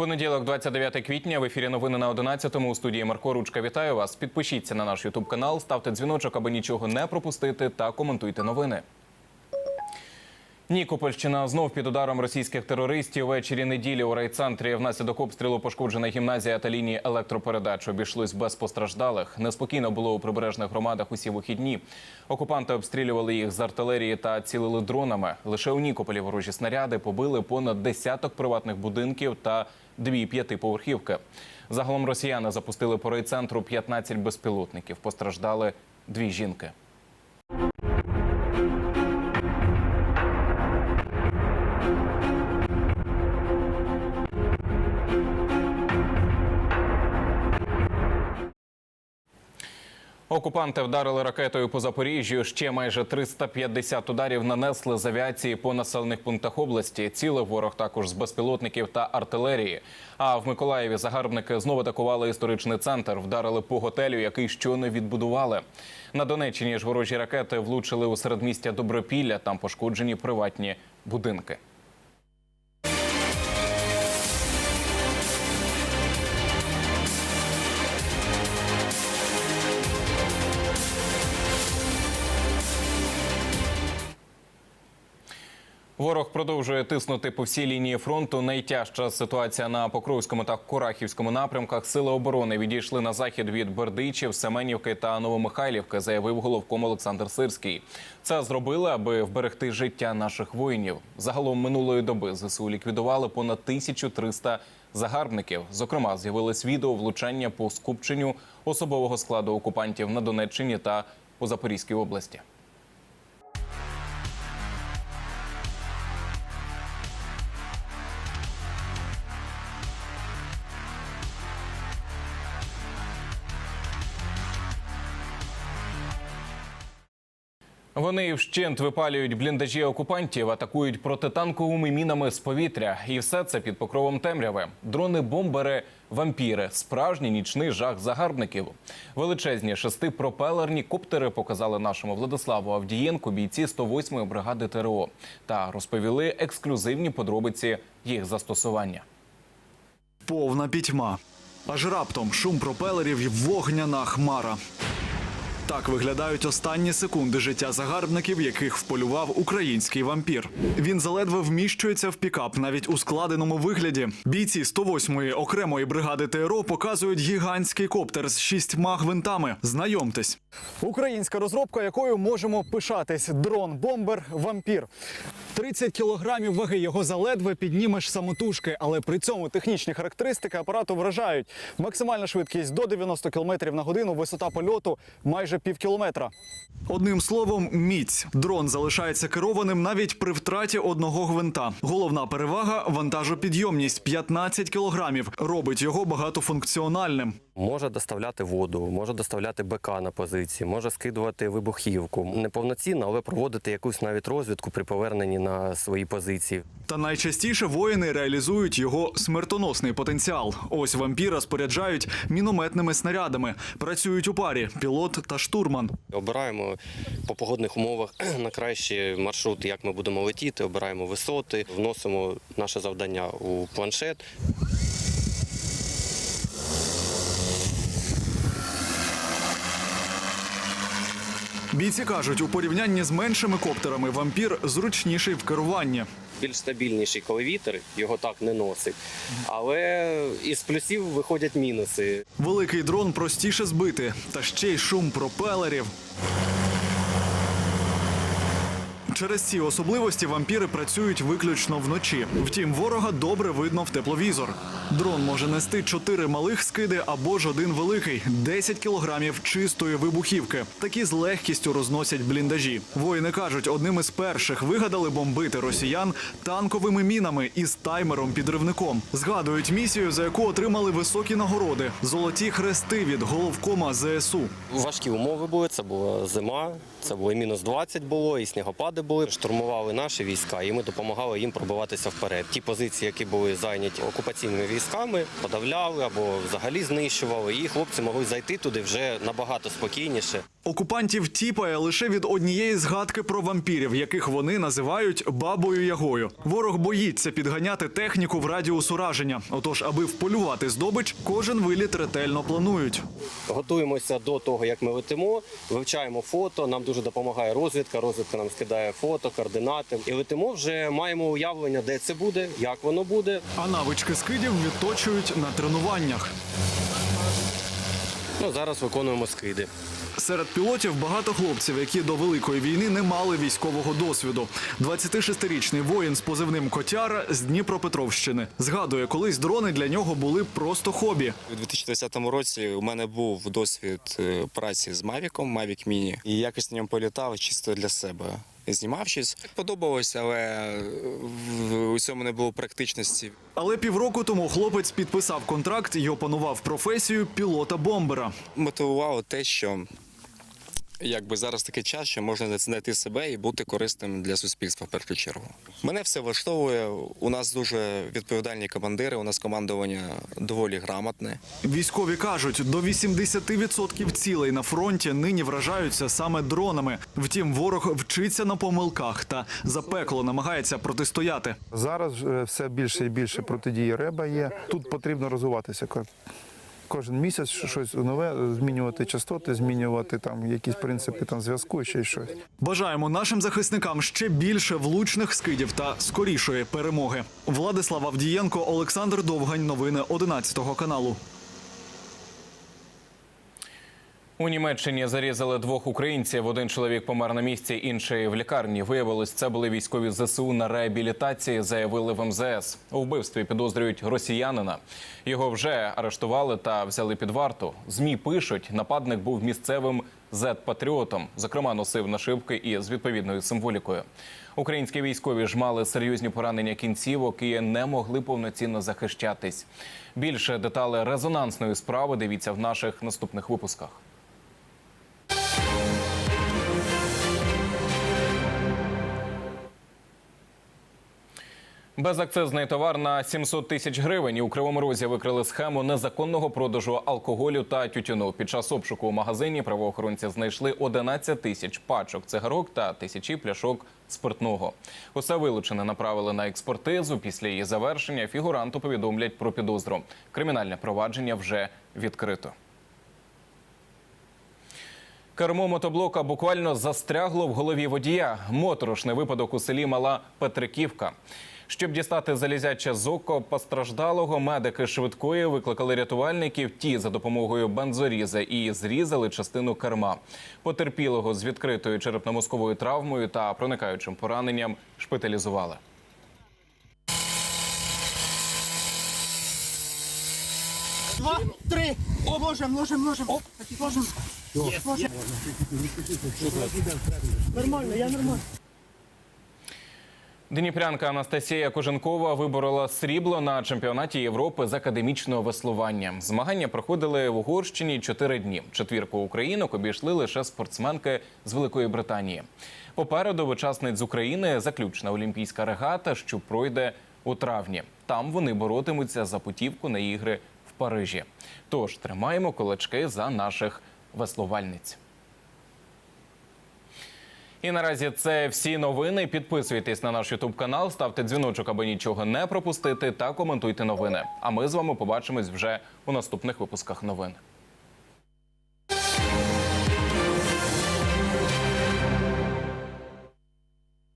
Понеділок, 29 квітня, в ефірі новини на 11-му у студії Марко Ручка. Вітаю вас. Підпишіться на наш Ютуб канал, ставте дзвіночок, аби нічого не пропустити, та коментуйте новини. Нікопольщина знов під ударом російських терористів. Ввечері неділі у райцентрі внаслідок обстрілу пошкоджена гімназія та лінії електропередач. Обійшлось без постраждалих. Неспокійно було у прибережних громадах усі вихідні. Окупанти обстрілювали їх з артилерії та цілили дронами. Лише у Нікополі ворожі снаряди побили понад десяток приватних будинків та дві п'ятиповерхівки. Загалом росіяни запустили по райцентру 15 безпілотників. Постраждали дві жінки. Окупанти вдарили ракетою по Запоріжжю. Ще майже 350 ударів нанесли з авіації по населених пунктах області. Цілив ворог також з безпілотників та артилерії. А в Миколаєві загарбники знову атакували історичний центр. Вдарили по готелю, який щойно відбудували. На Донеччині ж ворожі ракети влучили у середмістя Добропілля. Там пошкоджені приватні будинки. Ворог продовжує тиснути по всій лінії фронту. Найтяжча ситуація на Покровському та Курахівському напрямках. Сили оборони відійшли на захід від Бердичів, Семенівки та Новомихайлівки, заявив головком Олександр Сирський. Це зробили, аби вберегти життя наших воїнів. Загалом минулої доби ЗСУ ліквідували понад 1300 загарбників. Зокрема, з'явилось відео влучання по скупченню особового складу окупантів на Донеччині та у Запорізькій області. Вони вщент випалюють бліндажі окупантів, атакують протитанковими мінами з повітря, і все це під покровом темряви. Дрони-бомбери, вампіри, справжній нічний жах загарбників. Величезні шестипропелерні коптери показали нашому Владиславу Авдієнку бійці 108-ї бригади ТРО та розповіли ексклюзивні подробиці їх застосування. Повна пітьма. Аж раптом шум пропелерів вогняна хмара. Так виглядають останні секунди життя загарбників, яких вполював український вампір. Він заледве вміщується в пікап, навіть у складеному вигляді. Бійці 108-ї окремої бригади ТРО показують гігантський коптер з шістьма гвинтами. Знайомтесь. Українська розробка, якою можемо пишатись. Дрон-бомбер вампір. 30 кілограмів ваги його заледве піднімеш самотужки, але при цьому технічні характеристики апарату вражають. Максимальна швидкість до 90 км на годину, висота польоту майже пів кілометра. Одним словом, міць. Дрон залишається керованим навіть при втраті одного гвинта. Головна перевага вантажопідйомність 15 кілограмів. Робить його багатофункціональним. Може доставляти воду, може доставляти БК на позиції, може скидувати вибухівку. Неповноцінно, але проводити якусь навіть розвідку при поверненні на свої позиції. Та найчастіше воїни реалізують його смертоносний потенціал. Ось вампіра споряджають мінометними снарядами. Працюють у парі пілот та штурман. Обираємо по погодних умовах на кращі маршрути, як ми будемо летіти, обираємо висоти, вносимо наше завдання у планшет. Бійці кажуть, у порівнянні з меншими коптерами вампір зручніший в керуванні. Більш стабільніший, коли вітер його так не носить. Але із плюсів виходять мінуси. Великий дрон простіше збити, та ще й шум пропелерів. Через ці особливості вампіри працюють виключно вночі. Втім, ворога добре видно в тепловізор. Дрон може нести чотири малих скиди або ж один великий 10 кілограмів чистої вибухівки. Такі з легкістю розносять бліндажі. Воїни кажуть, одним із перших вигадали бомбити росіян танковими мінами із таймером-підривником. Згадують місію, за яку отримали високі нагороди золоті хрести від головкома ЗСУ. Важкі умови були. Це була зима, це було і мінус 20 було, і снігопади були. Штурмували наші війська, і ми допомагали їм пробиватися вперед. Ті позиції, які були зайняті окупаційними військами, подавляли або взагалі знищували. І хлопці могли зайти туди вже набагато спокійніше. Окупантів тіпає лише від однієї згадки про вампірів, яких вони називають бабою ягою. Ворог боїться підганяти техніку в радіус ураження. Отож, аби вполювати здобич, кожен виліт ретельно планують. Готуємося до того, як ми летимо, вивчаємо фото. Нам дуже допомагає розвідка. Розвідка нам скидає фото, координати. І летимо вже маємо уявлення, де це буде, як воно буде. А навички скидів відточують на тренуваннях. Ну зараз виконуємо скиди. Серед пілотів багато хлопців, які до великої війни не мали військового досвіду. 26-річний воїн з позивним Котяра з Дніпропетровщини згадує, колись дрони для нього були просто хобі. У 2010 році у мене був досвід е, праці з Mavic, Mavic Mini, і якось на ньому політав чисто для себе. Знімав Так подобалось, але в усьому не було практичності. Але півроку тому хлопець підписав контракт і опанував професію пілота бомбера. Мотивувало те, що якби зараз такий час, що можна знайти себе і бути корисним для суспільства в першу чергу. Мене все влаштовує. У нас дуже відповідальні командири. У нас командування доволі грамотне. Військові кажуть, до 80% цілей на фронті нині вражаються саме дронами. Втім, ворог вчиться на помилках та запекло намагається протистояти. Зараз все більше і більше протидії реба є. Тут потрібно розвиватися. Ко- Кожен місяць щось нове, змінювати частоти, змінювати там якісь принципи там зв'язку, ще й щось. Бажаємо нашим захисникам ще більше влучних скидів та скорішої перемоги. Владислав Авдієнко, Олександр Довгань. Новини 11 каналу. У Німеччині зарізали двох українців. Один чоловік помер на місці, інший в лікарні. Виявилось, це були військові ЗСУ на реабілітації. Заявили в МЗС. У вбивстві підозрюють росіянина. Його вже арештували та взяли під варту. Змі пишуть, нападник був місцевим зет-патріотом. Зокрема, носив нашивки із відповідною символікою. Українські військові ж мали серйозні поранення кінцівок і не могли повноцінно захищатись. Більше деталей резонансної справи дивіться в наших наступних випусках. Безакцизний товар на 700 тисяч гривень. У Кривому Розі викрили схему незаконного продажу алкоголю та тютюну. Під час обшуку у магазині правоохоронці знайшли 11 тисяч пачок цигарок та тисячі пляшок спиртного. Усе вилучене направили на експертизу. Після її завершення фігуранту повідомлять про підозру. Кримінальне провадження вже відкрито. Кермо мотоблока буквально застрягло в голові водія. Моторошний випадок у селі Мала Петриківка. Щоб дістати залізяче з око постраждалого, медики швидкої викликали рятувальників. Ті за допомогою бензоріза і зрізали частину керма. Потерпілого з відкритою черепно-мозковою травмою та проникаючим пораненням шпиталізували. Два, три. Ложим, ложим, ложим. Ложим. Ложим. Нормально, я нормально. Дніпрянка Анастасія Коженкова виборола срібло на чемпіонаті Європи з академічного веслування. Змагання проходили в Угорщині чотири дні. Четвірку українок обійшли лише спортсменки з Великої Британії. Попереду учасниць з України заключна олімпійська регата, що пройде у травні. Там вони боротимуться за путівку на ігри в Парижі. Тож тримаємо кулачки за наших веслувальниць. І наразі це всі новини. Підписуйтесь на наш Ютуб канал, ставте дзвіночок, аби нічого не пропустити, та коментуйте новини. А ми з вами побачимось вже у наступних випусках новин.